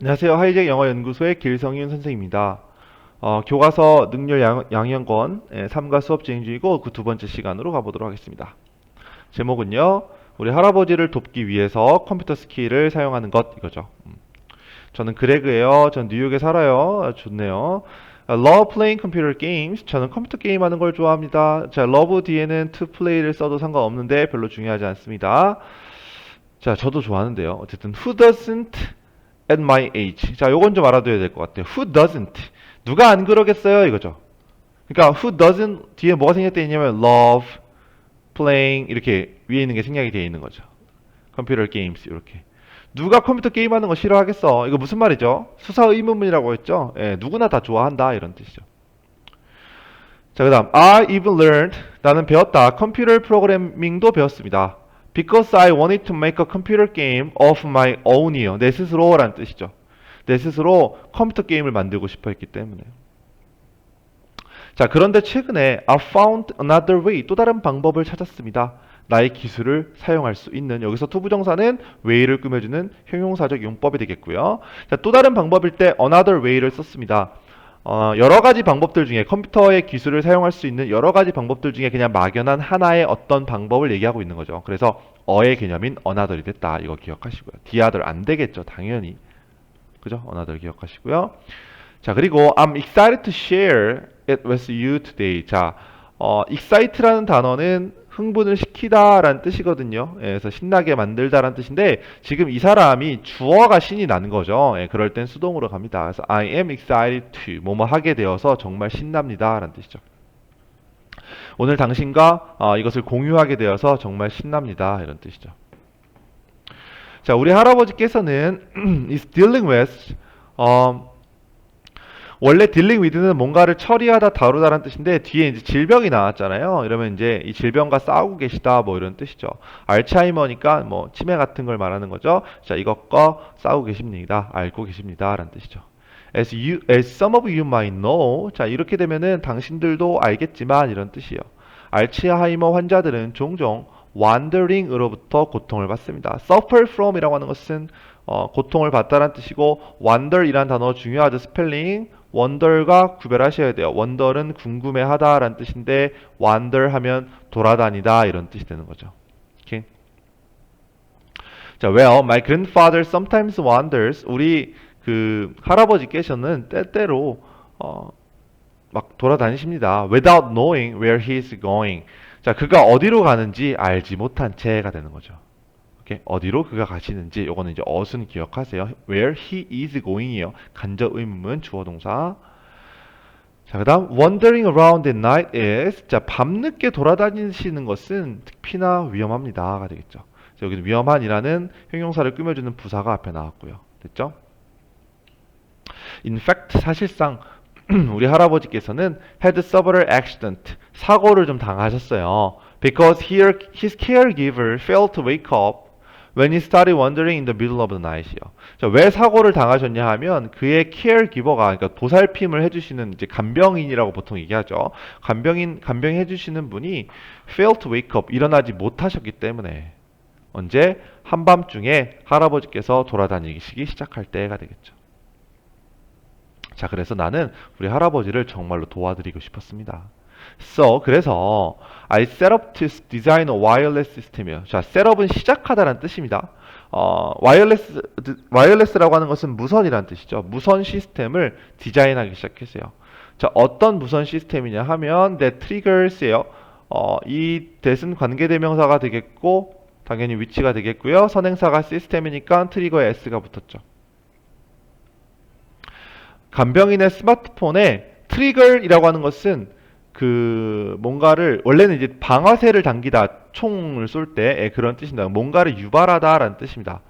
안녕하세요. 하이잭 영어연구소의 길성윤 선생입니다. 어, 교과서 능률 양, 양형권 예, 3과 수업 진행 중이고 그 두 번째 시간으로 가보도록 하겠습니다. 제목은요. 우리 할아버지를 돕기 위해서 컴퓨터 스킬을 사용하는 것 이거죠. 음. 저는 그레그예요. 전 뉴욕에 살아요. 아, 좋네요. 아, love playing computer games. 저는 컴퓨터 게임 하는 걸 좋아합니다. 자, love 뒤에는 to play를 써도 상관없는데 별로 중요하지 않습니다. 자, 저도 좋아하는데요. 어쨌든 who doesn't at my age. 자, 요건 좀 알아둬야 될 것 같아요. Who doesn't? 누가 안 그러겠어요? 이거죠. 그러니까 who doesn't 뒤에 뭐가 생략되어 있냐면 love, playing 이렇게 위에 있는 게 생략이 되어 있는 거죠. 컴퓨터 게임스 이렇게. 누가 컴퓨터 게임 하는 거 싫어하겠어? 이거 무슨 말이죠? 수사 의문문이라고 했죠? 예, 누구나 다 좋아한다 이런 뜻이죠. 자, 그다음 I even learned 나는 배웠다. 컴퓨터 프로그래밍도 배웠습니다. Because I wanted to make a computer game of my own이요. 내 스스로라는 뜻이죠. 내 스스로 컴퓨터 게임을 만들고 싶어 했기 때문에. 자, 그런데 최근에 I found another way. 또 다른 방법을 찾았습니다. 나의 기술을 사용할 수 있는 여기서 투부정사는 way를 꾸며주는 형용사적 용법이 되겠고요. 자, 또 다른 방법일 때 another way를 썼습니다. 어, 여러 가지 방법들 중에 컴퓨터의 기술을 사용할 수 있는 여러 가지 방법들 중에 그냥 막연한 하나의 어떤 방법을 얘기하고 있는 거죠. 그래서 어의 개념인 another이 됐다. 이거 기억하시고요. other 안 되겠죠. 당연히. 그죠? another 기억하시고요. 자, 그리고 I'm excited to share it with you today. 자, 어, excite라는 단어는 흥분을 시키다라는 뜻이거든요. 예, 그래서 신나게 만들다라는 뜻인데 지금 이 사람이 주어가 신이 나는 거죠. 예, 그럴 땐 수동으로 갑니다. 그래서 I am excited to 뭐뭐 하게 되어서 정말 신납니다라는 뜻이죠. 오늘 당신과 어, 이것을 공유하게 되어서 정말 신납니다. 이런 뜻이죠. 자, 우리 할아버지께서는 is dealing with 어, 원래 dealing with는 뭔가를 처리하다 다루다라는 뜻인데 뒤에 이제 질병이 나왔잖아요. 이러면 이제 이 질병과 싸우고 계시다 뭐 이런 뜻이죠. 알츠하이머니까 뭐 치매 같은 걸 말하는 거죠. 자, 이것과 싸우고 계십니다. 알고 계십니다라는 뜻이죠. As you, as some of you might know. 자, 이렇게 되면은 당신들도 알겠지만 이런 뜻이에요. 알츠하이머 환자들은 종종 wandering으로부터 고통을 받습니다. suffer from이라고 하는 것은 어, 고통을 받다라는 뜻이고 wander이란 단어 중요하죠. 스펠링 wonder과 구별하셔야 돼요. wonder은 궁금해하다라는 뜻인데 wander 하면 돌아다니다 이런 뜻이 되는 거죠. 오케이. 자, well, my grandfather sometimes wanders. 우리 그 할아버지께서는 때때로 어, 막 돌아다니십니다. without knowing where he is going. 자, 그가 어디로 가는지 알지 못한 채가 되는 거죠. 오케이? 어디로 그가 가시는지 요거는 이제 어순 기억하세요. where he is going이에요. 간접 의문문 주어 동사. 자, 그다음 wandering around at night is 자, 밤늦게 돌아다니시는 것은 특히나 위험합니다가 되겠죠. 자, 여기는 위험한이라는 형용사를 꾸며주는 부사가 앞에 나왔고요. 됐죠? In fact, 사실상 우리 할아버지께서는 had several accident 사고를 좀 당하셨어요. Because here his caregiver failed to wake up when he started wandering in the middle of the night이요. 자, 왜 사고를 당하셨냐 하면 그의 caregiver가 그러니까 보살핌을 해주시는 이제 간병인이라고 보통 얘기하죠. 간병인 간병 해주시는 분이 failed to wake up 일어나지 못하셨기 때문에 언제 한밤중에 할아버지께서 돌아다니시기 시작할 때가 되겠죠. 자, 그래서 나는 우리 할아버지를 정말로 도와드리고 싶었습니다. So, 그래서 I set up to design a wireless system이에요. 자, setup은 시작하다라는 뜻입니다. 어, wireless, wireless라고 하는 것은 무선이라는 뜻이죠. 무선 시스템을 디자인하기 시작했어요. 자, 어떤 무선 시스템이냐 하면 that triggers예요. 어, 이 that은 관계대명사가 되겠고 당연히 위치가 되겠고요. 선행사가 시스템이니까 트리거에 s가 붙었죠. 간병인의 스마트폰에 트리거이라고 하는 것은 그 뭔가를 원래는 이제 방아쇠를 당기다 총을 쏠때 그런 뜻입니다. 뭔가를 유발하다라는 뜻입니다.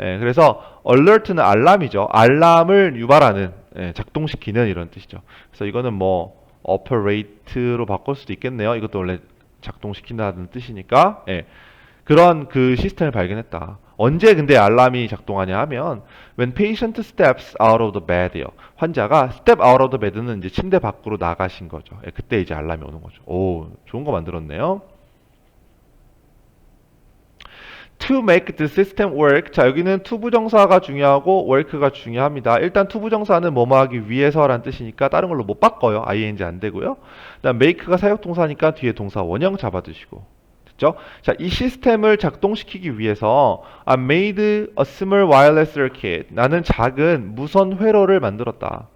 예, 그래서 alert는 알람이죠. 알람을 유발하는 예, 작동시키는 이런 뜻이죠. 그래서 이거는 뭐 operate로 바꿀 수도 있겠네요. 이것도 원래 작동시킨다는 뜻이니까 예, 그런 그 시스템을 발견했다. 언제 근데 알람이 작동하냐 하면 when patient steps out of the bed요. 환자가 step out of the bed는 이제 침대 밖으로 나가신 거죠. 예, 그때 이제 알람이 오는 거죠. 오, 좋은 거 만들었네요. to make the system work. 자, 여기는 to 부정사가 중요하고 work가 중요합니다. 일단 to 부정사는 뭐뭐 하기 위해서라는 뜻이니까 다른 걸로 못 바꿔요. ing 안 되고요. 그다음 make가 사역동사니까 뒤에 동사 원형 잡아두시고. 됐죠? 자, 이 시스템을 작동시키기 위해서 I made a small wireless circuit. 나는 작은 무선 회로를 만들었다.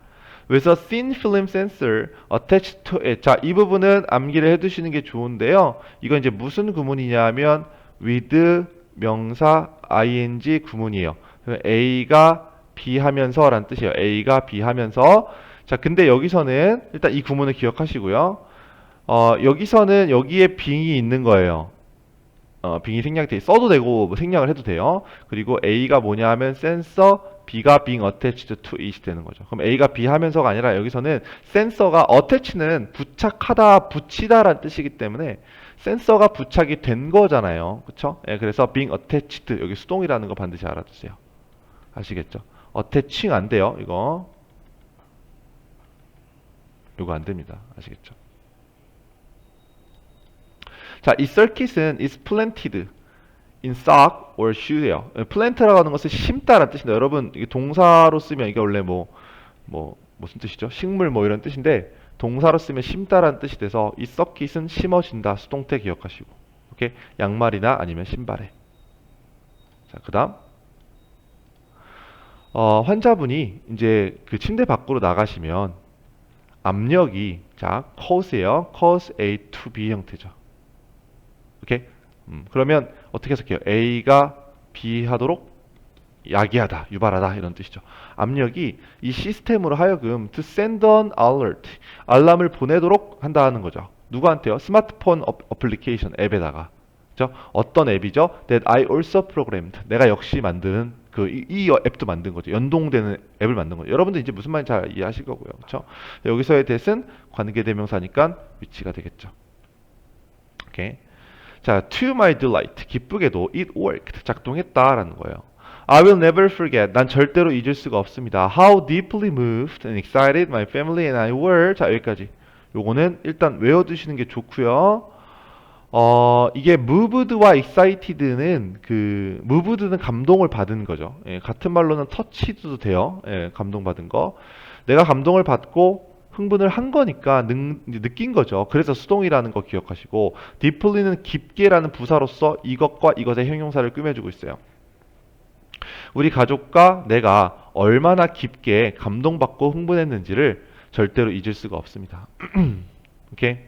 with a thin film sensor attached to it. 자, 이 부분은 암기를 해 두시는 게 좋은데요. 이건 이제 무슨 구문이냐면 with 명사 ing 구문이에요. A가 B 하면서라는 뜻이에요. A가 B 하면서. 자, 근데 여기서는 일단 이 구문을 기억하시고요. 어, 여기서는 여기에 빙이 있는 거예요. 어, 빙이 생략돼 써도 되고 뭐 생략을 해도 돼요. 그리고 A가 뭐냐 하면 센서, B가 being attached to it 되는 거죠. 그럼 A가 B 하면서가 아니라 여기서는 센서가 attach는 부착하다, 붙이다라는 뜻이기 때문에 센서가 부착이 된 거잖아요. 그쵸? 예, 그래서 being attached 여기 수동이라는 거 반드시 알아두세요. 아시겠죠? attaching 안 돼요. 이거 이거 안 됩니다. 아시겠죠? 자, 이 circuit은 is planted in sock or shoe예요. plant라고 하는 것은 심다라는 뜻인데 여러분 이게 동사로 쓰면 이게 원래 뭐뭐 무슨 뜻이죠? 식물 뭐 이런 뜻인데 동사로 쓰면 심다라는 뜻이 돼서 이 서킷은 심어진다. 수동태 기억하시고. 오케이? 양말이나 아니면 신발에. 자 그다음. 어, 환자분이 이제 그 침대 밖으로 나가시면 압력이 자 cause예요. cause A to B 형태죠 오케이 음, 그러면 어떻게 해석해요 A가 B 하도록 야기하다, 유발하다 이런 뜻이죠. 압력이 이 시스템으로 하여금 to send an alert, 알람을 보내도록 한다는 거죠. 누구한테요? 스마트폰 어, 어플리케이션 앱에다가. 어떤 앱이죠? That I also programmed. 내가 역시 만드는 그이 앱도 만든 거죠. 연동되는 앱을 만든 거죠. 여러분들 이제 무슨 말인지 잘 이해하실 거고요. 그렇죠? 여기서의 that은 관계 대명사니까 위치가 되겠죠. 오케이. 자, to my delight. 기쁘게도 it worked. 작동했다라는 거예요. I will never forget. 난 절대로 잊을 수가 없습니다. How deeply moved and excited my family and I were. 자, 여기까지. 요거는 일단 외워두시는 게 좋고요. 어, 이게 moved와 excited는 그 moved는 감동을 받은 거죠. 예, 같은 말로는 touched도 돼요. 예, 감동받은 거. 내가 감동을 받고 흥분을 한 거니까 능, 느낀 거죠. 그래서 수동이라는 거 기억하시고 deeply는 깊게라는 부사로서 이것과 이것의 형용사를 꾸며주고 있어요. 우리 가족과 내가 얼마나 깊게 감동받고 흥분했는지를 절대로 잊을 수가 없습니다. 오케이?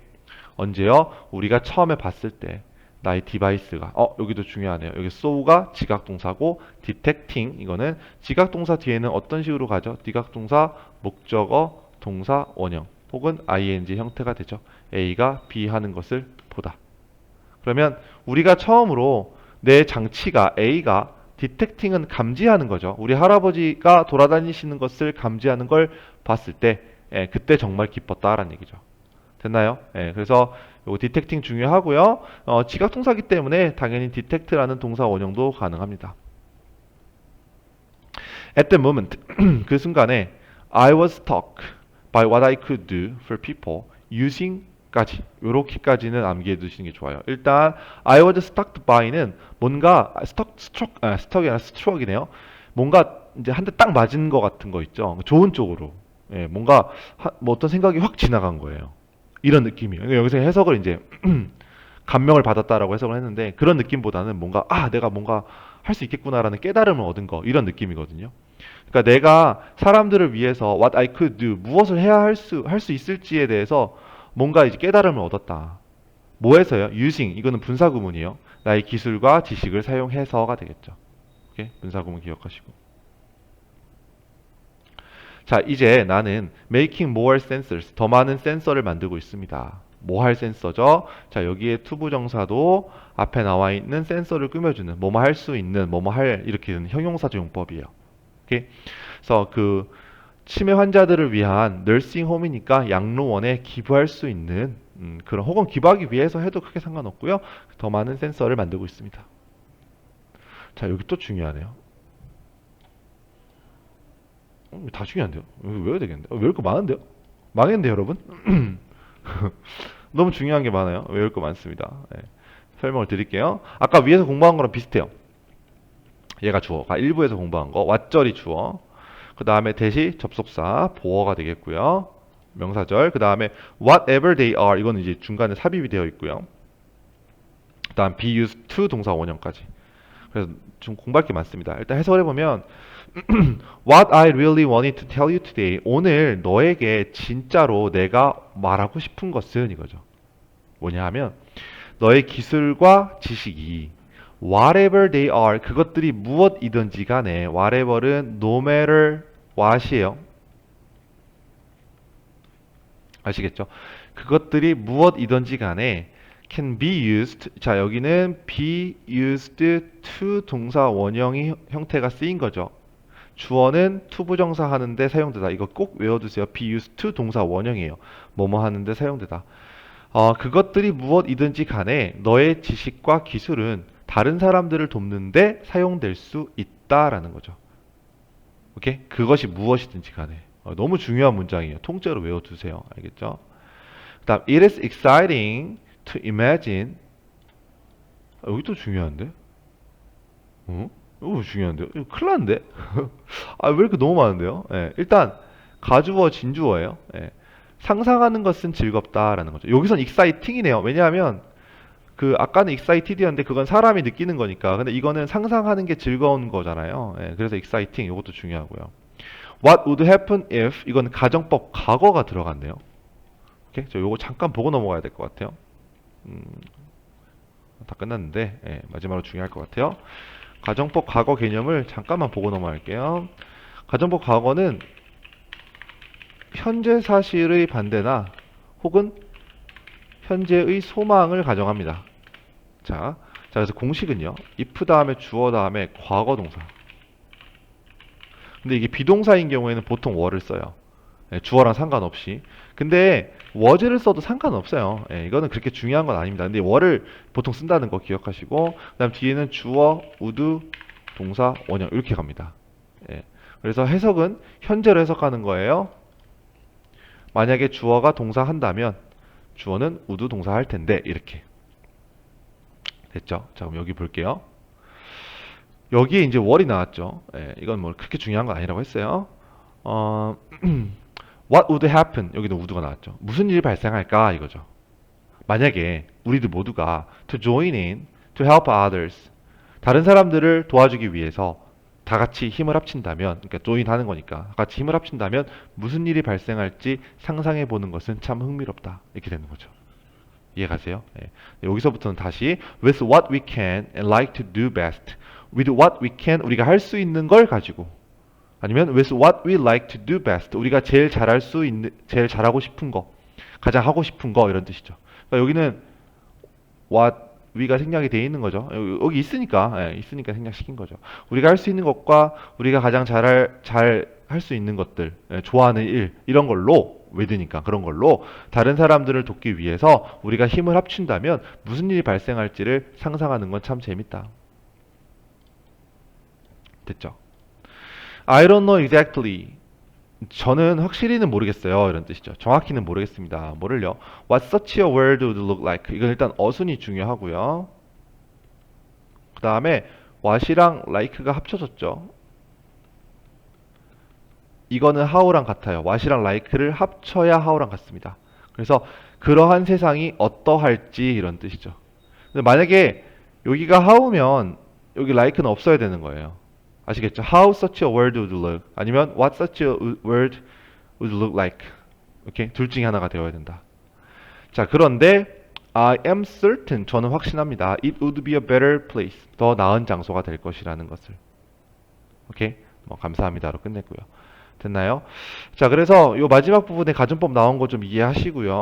언제요? 우리가 처음에 봤을 때 나의 디바이스가 어 여기도 중요하네요. 여기 so가 지각동사고 detecting 이거는 지각동사 뒤에는 어떤 식으로 가죠? 지각동사 목적어 동사 원형 혹은 ing 형태가 되죠. A가 B 하는 것을 보다. 그러면 우리가 처음으로 내 장치가 A가 디텍팅은 감지하는 거죠. 우리 할아버지가 돌아다니시는 것을 감지하는 걸 봤을 때 예, 그때 정말 기뻤다라는 얘기죠. 됐나요? 예, 그래서 요 디텍팅 중요하고요. 어, 지각동사기 때문에 당연히 디텍트라는 동사 원형도 가능합니다. At the moment, 그 순간에 I was stuck by what I could do for people using 까지 요렇게까지는 암기해 두시는 게 좋아요. 일단 I was struck by는 뭔가 스톡 스트럭 아 스톡이 아니라 스트럭이네요. 뭔가 이제 한 대 딱 맞은 것 같은 거 있죠. 좋은 쪽으로. 예, 뭔가 하, 뭐 어떤 생각이 확 지나간 거예요. 이런 느낌이에요. 그러니까 여기서 해석을 이제 감명을 받았다라고 해석을 했는데 그런 느낌보다는 뭔가 아 내가 뭔가 할 수 있겠구나라는 깨달음을 얻은 거 이런 느낌이거든요. 그러니까 내가 사람들을 위해서 what I could do 무엇을 해야 할 수 할 수 있을지에 대해서 뭔가 이제 깨달음을 얻었다. 뭐해서요? using 이거는 분사 구문이에요. 나의 기술과 지식을 사용해서가 되겠죠. 오케이? 분사 구문 기억하시고. 자, 이제 나는 making more sensors 더 많은 센서를 만들고 있습니다. 뭐 할 센서죠? 자, 여기에 투부 정사도 앞에 나와 있는 센서를 꾸며주는 뭐뭐 할 수 있는 뭐뭐 할 이렇게 형용사적 용법이에요. 그래서 그 치매 환자들을 위한 널싱홈이니까 양로원에 기부할 수 있는 음, 그런 혹은 기부하기 위해서 해도 크게 상관없고요. 더 많은 센서를 만들고 있습니다. 자 여기 또 중요하네요. 어, 다 중요한데요. 외워야 되겠는데. 어, 외울 거 많은데요. 망했는데 여러분. 너무 중요한 게 많아요. 외울 거 많습니다. 네. 설명을 드릴게요. 아까 위에서 공부한 거랑 비슷해요. 얘가 주어가 1부에서 공부한 거. 왓절이 주어. 그 다음에 대시 접속사 보어가 되겠고요. 명사절. 그 다음에 whatever they are. 이거는 이제 중간에 삽입이 되어 있고요. 그 다음 be used to 동사 원형까지. 그래서 좀 공부할 게 많습니다. 일단 해석을 해보면 What I really wanted to tell you today. 오늘 너에게 진짜로 내가 말하고 싶은 것은 이거죠. 뭐냐 하면 너의 기술과 지식이 whatever they are 그것들이 무엇이든지 간에 whatever은 no matter what이에요. 아시겠죠? 그것들이 무엇이든지 간에 can be used 자 여기는 be used to 동사 원형이 형태가 쓰인 거죠. 주어는 to 부정사 하는데 사용되다. 이거 꼭 외워두세요. be used to 동사 원형이에요. 뭐뭐 하는데 사용되다. 어, 그것들이 무엇이든지 간에 너의 지식과 기술은 다른 사람들을 돕는데 사용될 수 있다라는 거죠. 오케이? 그것이 무엇이든지 간에. 어, 너무 중요한 문장이에요. 통째로 외워두세요. 알겠죠? 그 다음, it is exciting to imagine. 아, 여기 또 중요한데? 어? 이거 중요한데요? 이거 큰일 났는데? 아, 왜 이렇게 너무 많은데요? 예, 일단, 가주어, 진주어예요. 예. 상상하는 것은 즐겁다라는 거죠. 여기선 exciting이네요. 왜냐하면 그 아까는 excited였는데 그건 사람이 느끼는 거니까. 근데 이거는 상상하는 게 즐거운 거잖아요. 예, 그래서 exciting 이것도 중요하고요. What would happen if 이건 가정법 과거가 들어갔네요. 오케이, 저 요거 잠깐 보고 넘어가야 될 것 같아요. 음, 다 끝났는데 예, 마지막으로 중요할 것 같아요. 가정법 과거 개념을 잠깐만 보고 넘어갈게요. 가정법 과거는 현재 사실의 반대나 혹은 현재의 소망을 가정합니다. 자, 자 그래서 공식은요. if 다음에 주어 다음에 과거 동사. 근데 이게 비동사인 경우에는 보통 were 를 써요. 예, 주어랑 상관없이. 근데 was를 써도 상관없어요. 예, 이거는 그렇게 중요한 건 아닙니다. 근데 were를 보통 쓴다는 거 기억하시고 그다음 뒤에는 주어, would, 동사, 원형 이렇게 갑니다. 예, 그래서 해석은 현재로 해석하는 거예요. 만약에 주어가 동사 한다면 주어는 우드 동사 할 텐데 이렇게 됐죠? 자 그럼 여기 볼게요. 여기에 이제 월이 나왔죠. 예, 이건 뭐 그렇게 중요한 건 아니라고 했어요. 어, what would happen? 여기도 would가 나왔죠. 무슨 일이 발생할까 이거죠. 만약에 우리들 모두가 to join in, to help others, 다른 사람들을 도와주기 위해서 다 같이 힘을 합친다면, 그러니까 조인하는 거니까, 다 같이 힘을 합친다면 무슨 일이 발생할지 상상해 보는 것은 참 흥미롭다. 이렇게 되는 거죠. 이해가세요? 예. 여기서부터는 다시 with what we can and like to do best. with what we can 우리가 할 수 있는 걸 가지고 아니면 with what we like to do best. 우리가 제일 잘할 수 있는 제일 잘하고 싶은 거, 가장 하고 싶은 거 이런 뜻이죠. 그러니까 여기는 what 위가 생략이 돼 있는 거죠. 여기 있으니까, 예, 있으니까 생략시킨 거죠. 우리가 할 수 있는 것과 우리가 가장 잘할, 잘 할 수 있는 것들, 예, 좋아하는 일, 이런 걸로, 왜드니까 그런 걸로 다른 사람들을 돕기 위해서 우리가 힘을 합친다면 무슨 일이 발생할지를 상상하는 건 참 재밌다. 됐죠? I don't know exactly. 저는 확실히는 모르겠어요. 이런 뜻이죠. 정확히는 모르겠습니다. 뭐를요? What such a world would look like. 이건 일단 어순이 중요하고요. 그 다음에 what이랑 like가 합쳐졌죠. 이거는 how랑 같아요. what이랑 like를 합쳐야 how랑 같습니다. 그래서 그러한 세상이 어떠할지 이런 뜻이죠. 근데 만약에 여기가 how면 여기 like는 없어야 되는 거예요. 아시겠죠? How such a world would look 아니면 What such a world would look like 이렇게 둘 중에 하나가 되어야 된다. 자 그런데 I am certain 저는 확신합니다. It would be a better place 더 나은 장소가 될 것이라는 것을. 오케이 뭐 감사합니다로 끝냈고요. 됐나요? 자 그래서 요 마지막 부분에 가정법 나온 거 좀 이해하시고요.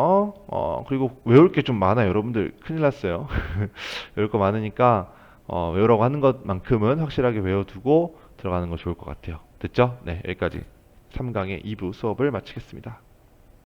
어 그리고 외울 게 좀 많아요. 여러분들 큰일 났어요. 외울 거 많으니까 어, 외우라고 하는 것만큼은 확실하게 외워두고 들어가는 거 좋을 것 같아요. 됐죠? 네, 여기까지 3강의 2부 수업을 마치겠습니다.